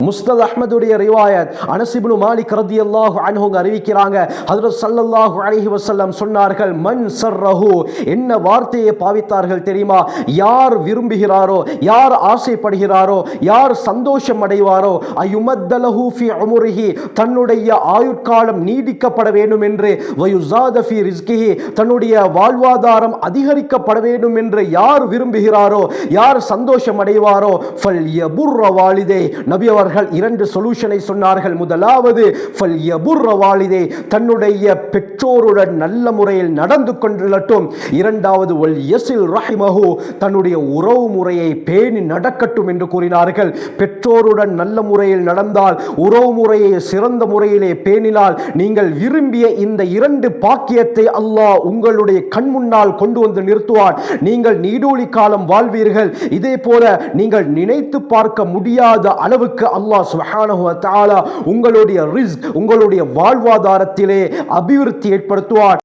முஸ்தத் அஹ்மதுடைய ரிவாயத் அனசிபுனு மாலிக் ரதியல்லாஹு அன்ஹுங்க அறிவிக்கிறாங்க. ஹதரத் சல்லல்லாஹு அலைஹி வசல்லம் சொன்னார்கள் மன் சர்ரஹு என்ன வார்த்தையை பாவித்தார்கள் தெரியுமா? யார் விரும்புகிறாரோ யார் ஆசைப்படுகிறாரோ யார் சந்தோஷம் அடைவாரோ அயுமத்தலஹு ஃபி அமுருஹி தன்னுடைய ஆயுட்காலம் நீடிக்கப்பட வேண்டும் என்று வயுசாத ஃபி ரிஸ்கிஹி தன்னுடைய வாழ்வாதாரம் அதிகரிக்கப்பட வேண்டும் என்று யார் விரும்புகிறாரோ யார் சந்தோஷம் அடைவாரோ ஃபல் யபுர்ர வாலிதே நபி அவர்கள் இரண்டு சொல்யூஷனை சொன்னார்கள். முதலாவது ஃபல் வாலிதே தன்னுடைய பெற்றோருடன் நல்ல முறையில் நடந்து கொண்டுள்ளட்டும். இரண்டாவது ஒல் எசில் ரஹிமஹு தன்னுடைய உறவு முறையை பேணி நடக்கட்டும் என்று கூறினார்கள். பெற்றோருடன் நல்ல முறையில் நடந்தால் உறவு முறையை சிறந்த முறையிலே பேணினால் நீங்கள் விரும்பிய இந்த இரண்டு பாக்கியத்தை அல்லாஹ் உங்களுடைய கண் முன்னால் கொண்டு வந்து நிறுத்துவான். நீங்கள் நீடூழி காலம் வாழ்வீர்கள். இதே போல நீங்கள் நினைத்து பார்க்க முடியாத அளவுக்கு அல்லாஹ் சுப்ஹானஹு வ உங்களுடைய ரிஸ்க் உங்களுடைய வாழ்வாதாரத்திலே அபிவிருத்தி ஏற்படுத்துவார்